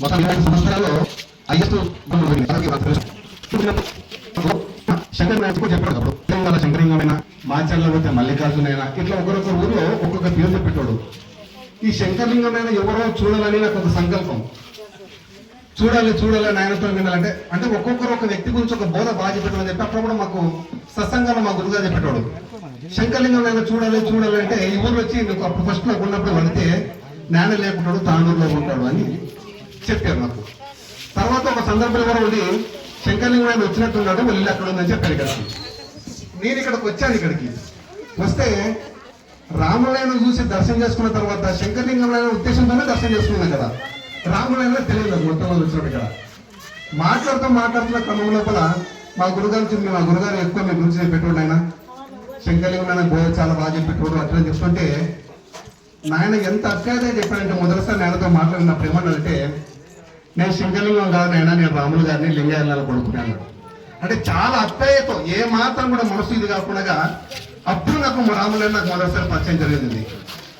మొత్తం ఇరవై సంవత్సరాల్లో హైయెస్ట్ శంకర్ నాయకు చెప్పాడు అప్పుడు తెలంగాణ శంకరింగమైన మాచర్ల పోతే మల్లికార్జునైనా ఇట్లా ఒకరొక ఊర్లో ఒక్కొక్క పేరు చెప్పేటోడు ఈ శంకరలింగమైన ఎవరో చూడాలని నాకు ఒక సంకల్పం. చూడాలి చూడాలి ఆయనతో వినాలంటే అంటే ఒక్కొక్కరు ఒక వ్యక్తి గురించి ఒక బోధ బాగా చెప్పడం చెప్పి అప్పుడు మాకు సత్సంగంలో మా గురుగా చెప్పేటోడు. శంకర్లింగం ఆయన చూడాలి చూడాలి అంటే ఈ ఊరు వచ్చి నీకు అప్పుడు ఫస్ట్ నాకు ఉన్నప్పుడు వెళితే నాన్న లేకుంటాడు తాండూరులో ఉంటాడు అని చెప్పారు నాకు తర్వాత ఒక సందర్భం కూడా ఉండి శంకర్లింగం ఆయన వచ్చినట్టున్నాడు మళ్ళీ అక్కడ ఉందని చెప్పారు ఇక్కడ. నేను ఇక్కడికి వచ్చాను ఇక్కడికి. వస్తే రామలయను చూసి దర్శనం చేసుకున్న తర్వాత శంకర్లింగం ఉద్దేశంతోనే దర్శనం చేసుకున్నాం కదా. రాములైనా తెలియదు నాకు మొత్తం వచ్చినప్పుడు ఇక్కడ. మాట్లాడుతూ మాట్లాడుతున్న క్రమం లోపల మా గురుగారు చెప్పి మా గురుగారు ఎక్కువ మీ గురించి పెట్టుకోండి ఆయన. శంకరలింగం బోధ చాలా బాగా చెప్పేటోడు అట్లా చెప్తుంటే నాయన ఎంత అత్యాదే చెప్పాడంటే మొదటిసారి నాయనతో మాట్లాడినప్పుడు ఏమన్నాడంటే నేను శంకరలింగం కాదు నాయన నేను రాములు గారిని లింగాయలాల కొడుకున్నాను అంటే చాలా అత్తయ్యతో ఏ మాత్రం కూడా మనసు ఇది కాకుండా అప్పుడు నాకు మా రాములైన నాకు మొదటిసారి పరిచయం జరిగింది.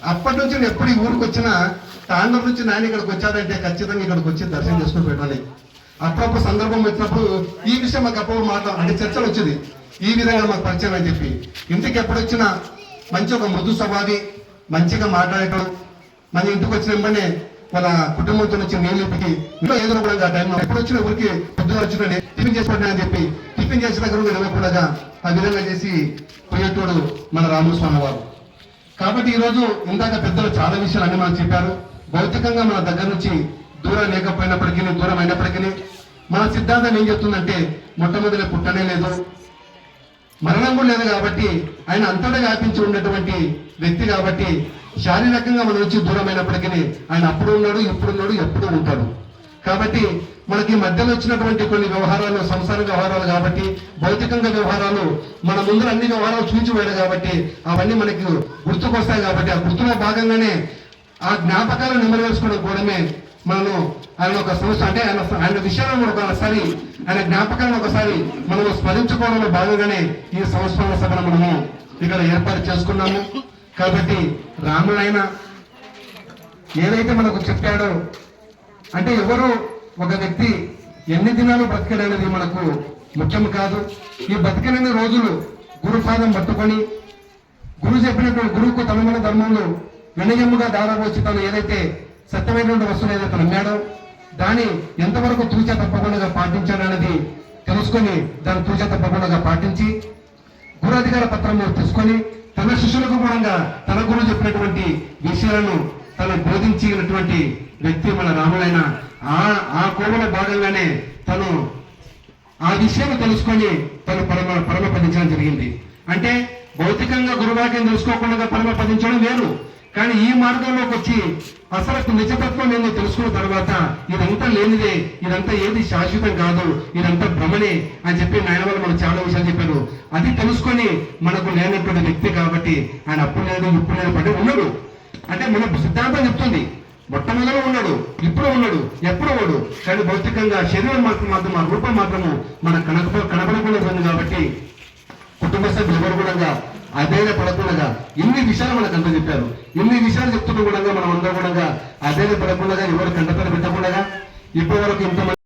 అప్పటి నుంచి నేను ఎప్పుడు ఈ ఊరికి వచ్చినా తాండూరు నుంచి నాయన ఇక్కడికి వచ్చాడంటే ఖచ్చితంగా ఇక్కడికి వచ్చి దర్శనం చేసుకుని పెట్టాలి అప్పుడప్పుడు సందర్భం వచ్చినప్పుడు ఈ విషయం మాకు అప్పుడు మాట అంటే చర్చలు వచ్చేది. ఈ విధంగా మాకు పరిచయం అని చెప్పి. ఇంటికి ఎప్పుడు వచ్చినా మంచి ఒక మృదు స్వభావి మంచిగా మాట్లాడటం మన ఇంటికి వచ్చిన వెంబడే వాళ్ళ కుటుంబంతో వచ్చి నీళ్ళు ఇప్పటికి ఇంట్లో ఏదో కూడా ఆ టైంలో ఎప్పుడు వచ్చిన ఊరికి పొద్దున వచ్చిన టిఫిన్ చేసుకోండి అని చెప్పి టిఫిన్ చేసిన గురువు నిలవకుండా ఆ విధంగా చేసి పోయేటోడు మన రామస్వామి వారు. కాబట్టి ఈరోజు ఇందాక పెద్దలు చాలా విషయాలు అన్ని మనకు చెప్పారు. భౌతికంగా మన దగ్గర నుంచి దూరం లేకపోయినప్పటికీ దూరం అయినప్పటికీ మన సిద్ధాంతం ఏం చెప్తుందంటే మొట్టమొదటి పుట్టనే లేదు. మరణం కూడా లేదు కాబట్టి ఆయన అంతటా వ్యాపించి ఉన్నటువంటి వ్యక్తి కాబట్టి శారీరకంగా మన నుంచి దూరమైనప్పటికీ ఆయన అప్పుడు ఉన్నాడు ఇప్పుడు ఉన్నాడు ఎప్పుడు ఉంటాడు. కాబట్టి మనకి మధ్యలో వచ్చినటువంటి కొన్ని వ్యవహారాలు సంసార వ్యవహారాలు కాబట్టి భౌతికంగా వ్యవహారాలు మన ముందర అన్ని వ్యవహారాలు చూచిపోయాడు కాబట్టి అవన్నీ మనకి గుర్తుకొస్తాయి కాబట్టి ఆ గుర్తులో భాగంగానే ఆ జ్ఞాపకాలను నెమరేసుకోవడం కూడమే మనము ఆయన ఒక సంస్థ. అంటే ఆయన ఆయన విషయాలను ఒకసారి ఆయన జ్ఞాపకాలను ఒకసారి మనము స్మరించుకోవడంలో భాగంగానే ఈ సంస్మరణ సభను మనము ఇక్కడ ఏర్పాటు చేసుకున్నాము. కాబట్టి రాములైన ఏదైతే మనకు చెప్పాడో అంటే ఎవరు ఒక వ్యక్తి ఎన్ని దినాలు బ్రతికడనేది మనకు ముఖ్యం కాదు. ఈ బతికినన్ని రోజులు గురుపాదం పట్టుకొని గురువు చెప్పినటువంటి గురువుకు తనమైన ధర్మంలో వినయముగా దారవచ్చి తను ఏదైతే సత్యమైనటువంటి వస్తువులు ఏదైతే నమ్మాడో దాన్ని ఎంతవరకు తూచా తప్పకుండా పాటించాడనేది తెలుసుకొని దాన్ని తూచా తప్పకుండా పాటించి గురాధికార పత్రము తీసుకొని తన శిష్యులకు కూడా తన గురువు చెప్పినటువంటి విషయాలను తను బోధించినటువంటి వ్యక్తి మన రాములైన. ఆ ఆ కోవలో భాగంగానే తను ఆ విషయాన్ని తెలుసుకొని తను పరమ పరమ పరమపదించడం జరిగింది. అంటే భౌతికంగా గురువాక్యం తెలుసుకోకుండా పరమపదించడం వేరు. కానీ ఈ మార్గంలోకి వచ్చి అసలు నిజతత్వం ఏందో తెలుసుకున్న తర్వాత ఇదంతా లేనిదే ఇదంతా ఏది శాశ్వతం కాదు ఇదంతా భ్రమనే అని చెప్పి నాయన వాళ్ళు మనకు చాలా విషయాలు చెప్పారు. అది తెలుసుకొని మనకు లేనటువంటి వ్యక్తి కాబట్టి ఆయన అప్పుడు లేదు ఇప్పుడు లేదు పడి ఉన్నాడు అంటే మన సిద్ధాంతం చెప్తుంది మొట్టమొదలో ఉన్నాడు ఇప్పుడు ఉన్నాడు ఎప్పుడు ఉన్నాడు కానీ భౌతికంగా శరీరం మాత్రం మాత్రం ఆ రూపం మాత్రము మన కనక కనబడకుండా ఉంది కాబట్టి సమస్య సభ్యులు ఎవరు కూడా అధైర్య పడకుండా ఇన్ని విషయాలు మనకు అంత చెప్పారు. ఇన్ని విషయాలు చెప్తున్న కూడా మనం అందరూ కూడా అధైర్య పడకుండా ఎవరు కంటపడి పెట్టకుండా ఇప్పటి వరకు ఇంతమంది